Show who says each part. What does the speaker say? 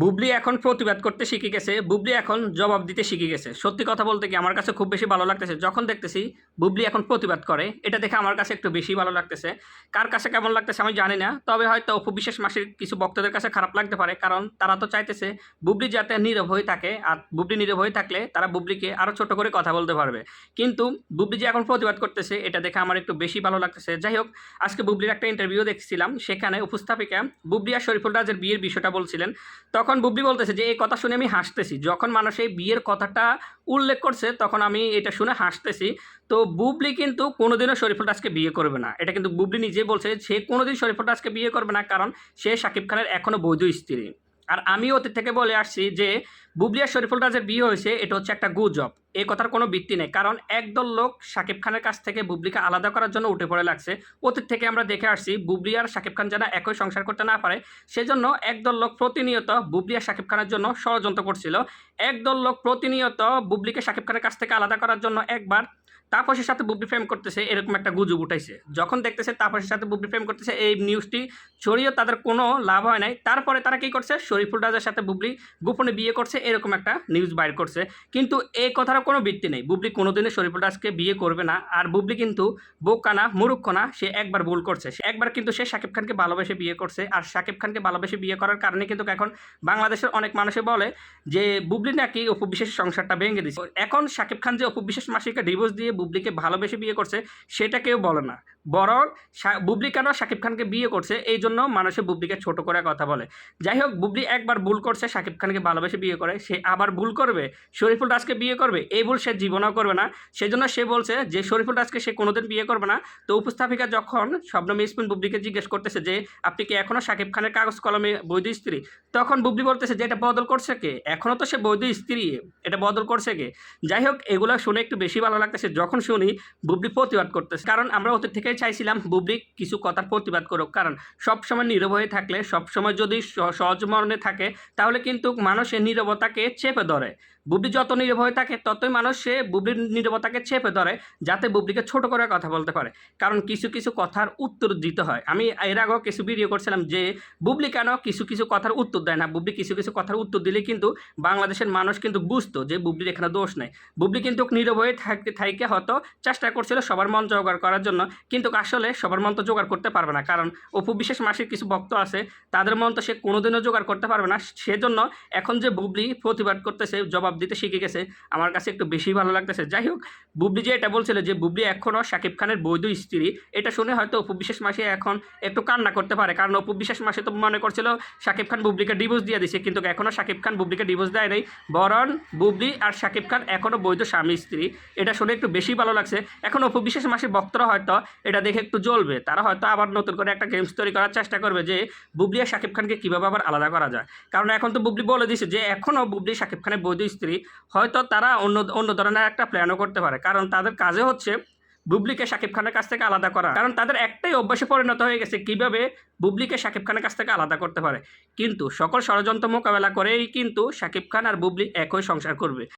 Speaker 1: বুবলি এখন প্রতিবাদ করতে শিখে গেছে। বুবলি এখন জবাব দিতে শিখে গেছে। সত্যি কথা বলতে কি আমার কাছে খুব বেশি ভালো লাগতেছে। যখন দেখতেছি বুবলি এখন প্রতিবাদ করে, এটা দেখে আমার কাছে একটু বেশি ভালো লাগতেছে। কার কাছে কেমন লাগতেছে আমি জানি না, তবে হয়তো অপু বিশেষ মাসির কিছু বক্তাদের কাছে খারাপ লাগতে পারে, কারণ তারা তো চাইতেছে বুবলি যাতে নীরব হয়ে থাকে, আর বুবলি নীরব হয়ে থাকলে তারা বুবলিকে আরও ছোট করে কথা বলতে পারবে। কিন্তু বুবলি যে এখন প্রতিবাদ করতেছে, এটা দেখে আমার একটু বেশি ভালো লাগতেছে। যাই হোক, আজকে বুবলির একটা ইন্টারভিউ দেখছিলাম, সেখানে উপস্থাপিকা বুবলি আর শরীফুল রাজের বিয়ের বিষয়টা বলছিলেন। তখন বুবলি বলতেছে যে, এই কথা শুনে আমি হাসতেছি। যখন মানুষ এই বিয়ের কথাটা উল্লেখ করছে, তখন আমি এটা শুনে হাসতেছি। তো বুবলি কিন্তু কোনোদিনও শরীফুল দাসকে বিয়ে করবে না। এটা কিন্তু বুবলি নিজে বলছে সে কোনোদিন শরীফুল দাসকে বিয়ে করবে না, কারণ সে শাকিব খানের এখনও বৈধ স্ত্রী। আর আমি অতীত থেকে বলে আসছি যে বুবলি আর শরীফুল রাজের বিয়ে হয়েছে, এটা হচ্ছে একটা গুজব এই কথার কোনো ভিত্তি নেই, কারণ একদল লোক শাকিব খানের কাছ থেকে বুবলিকে আলাদা করার জন্য উঠে পড়ে লাগছে। অতীত থেকে আমরা দেখে আসছি বুবলি আর শাকিব খান যেন একই সংসার করতে না পারে, সেজন্য একদল লোক প্রতিনিয়ত বুবলি আর শাকিব খানের জন্য ষড়যন্ত্র করছিল। একদল লোক প্রতিনিয়ত বুবলিকে শাকিব খানের কাছ থেকে আলাদা করার জন্য একবার তাপসের সাথে বুবলি ফ্রেম করতেছে, এরকম একটা গুজব উঠাইছে। যখন দেখতেছে তাপসের সাথে বুবলি ফ্রেম করতেছে, এই নিউজটি ছড়িয়েও তাদের কোনো লাভ হয় নাই। তারপরে তারা কি করছে শরীফুল রাজার সাথে বুবলি গোপনে বিয়ে করছে, এরকম একটা নিউজ বাইর করছে। কিন্তু এই কথার কোনো ভিত্তি নেই। বুবলি কোনোদিনই শরীফুল রাজকে বিয়ে করবে না, আর বুবলি কিন্তু বোকা না মুরুক্ষ না, সে একবার ভুল করছে। সে একবার কিন্তু সে শাকিব খানকে ভালোবেসে বিয়ে করছে, আর শাকিব খানকে ভালোবেসে বিয়ে করার কারণে কিন্তু এখন বাংলাদেশের অনেক মানুষে বলে যে, বুবলি নাকি অপু বিশেষ সংসারটা ভেঙে দিচ্ছে এখন শাকিব খান যে অপু মাসিকে ডিভোর্স দিয়ে বুবলিকে ভালোবেসে বিয়ে করছে সেটা কেউ বলে না। বরং বুবলি কেন শাকিব খানকে বিয়ে করছে? এই জন্য মানুষে বুবলিকে ছোট করে কথা বলে। যাই হোক, বুবলি একবার ভুল করছে, শাকিব খানকে ভালোবেসে বিয়ে করে। সে আবার ভুল করবে? শরীফুল দাসকে বিয়ে করবে? এই ভুল সে জীবনেও করবে না। সেজন্য সে বলছে যে, শরীফুল দাসকে সে কোনোদিন বিয়ে করবে না। তো উপস্থাপিকা যখন শবনম ইসমিন বুবলিকে জিজ্ঞেস করতেছে যে, আপনি কি এখনও শাকিব খানের কাগজ কলমে বৈধ স্ত্রী? তখন বুবলি বলতেছে যে, এটা বদল করছে কে? এখনও তো সে বৈধ স্ত্রী। এটা বদল করছে কে? যাই হোক, এগুলো শুনে একটু বেশি ভালো লাগতেছে। যখন শুনি, বুবলি প্রতিবাদ করতেছে। কারণ আমরা অতীত থেকেই চাইছিলাম বুবরিক কিছু কথার প্রতিবাদ করুক। কারণ সবসময় নীরব হয়ে থাকলে, সবসময় যদি সহজ মরণে থাকে, তাহলে কিন্তু মানুষের নীরবতাকে চেপে ধরে। বুবলি যত নীরব হয়ে থাকে, ততই মানুষ সে বুবলির নীরবতাকে চেপে ধরে, যাতে বুবলিকে ছোট করে কথা বলতে পারে। কারণ কিছু কিছু কথার উত্তর দিতে হয়। আমি এর আগেও কিছু ভিডিও করছিলাম যে, বুবলি কেন কিছু কিছু কথার উত্তর দেয় না? বুবলি কিছু কিছু কথার উত্তর দিলে কিন্তু বাংলাদেশের মানুষ কিন্তু বুঝতো যে বুবলির এখানে দোষ নেই। বুবলি কিন্তু নীরব হয়ে থাকতে থাইকে হয়তো চেষ্টা করছিল সবার মন জোগাড় করার জন্য, কিন্তু আসলে সবার মন তো জোগাড় করতে পারবে না। কারণ অপু বিশেষ মাসির কিছু ভক্ত আছে, তাদের মন তো সে কোনোদিনও জোগাড় করতে পারবে না। সেজন্য এখন যে বুবলি প্রতিবাদ করতেছে জবাব দিতে শিখে গেছে। আমার কাছে একটু বেশি ভালো লাগতেছে। যাই হোক, বুবলি যে এটা বলছিল যে, বুবলি এখনও শাকিব খানের বৈধ স্ত্রী, এটা শুনে হয়তো অপু বিশেষ মাসি এখন একটু কান্না করতে পারে। কারণ অপু বিশেষ মাসে তো মনে করছিল শাকিব খান বুবলিকে ডিভোর্স দিয়ে দিছে, কিন্তু এখনও শাকিব খান বুবলিকে ডিভোর্স দেয় নাই। বরণ বুবলি আর শাকিব খান এখনও বৈধ স্বামী স্ত্রী। এটা শুনে একটু বেশি ভালো লাগছে। এখন অপু বিশেষ মাসির ভক্তরা হয়তো এটা দেখে একটু জ্বলবে। তারা হয়তো আবার নতুন করে একটা গেমস তৈরি করার চেষ্টা করবে যে, বুবলি আর শাকিব খানকে কীভাবে আবার আলাদা করা যায়। কারণ এখন তো বুবলি বলে দিছে যে, এখনও বুবলি শাকিব খানের বৈধ স্ত্রী। হয়তো তারা অন্য অন্য ধরনের একটা প্ল্যানও করতে পারে। কারণ তাদের কাজে হচ্ছে বুবলিকে শাকিব খানের কাছ থেকে আলাদা করা। কারণ তাদের একটাই অভ্যাসে পরিণত হয়ে গেছে কীভাবে বুবলিকে শাকিব খানের কাছ থেকে আলাদা করতে পারে। কিন্তু সকল ষড়যন্ত্র মোকাবেলা করেই কিন্তু শাকিব খান আর বুবলি একই সংসার করবে।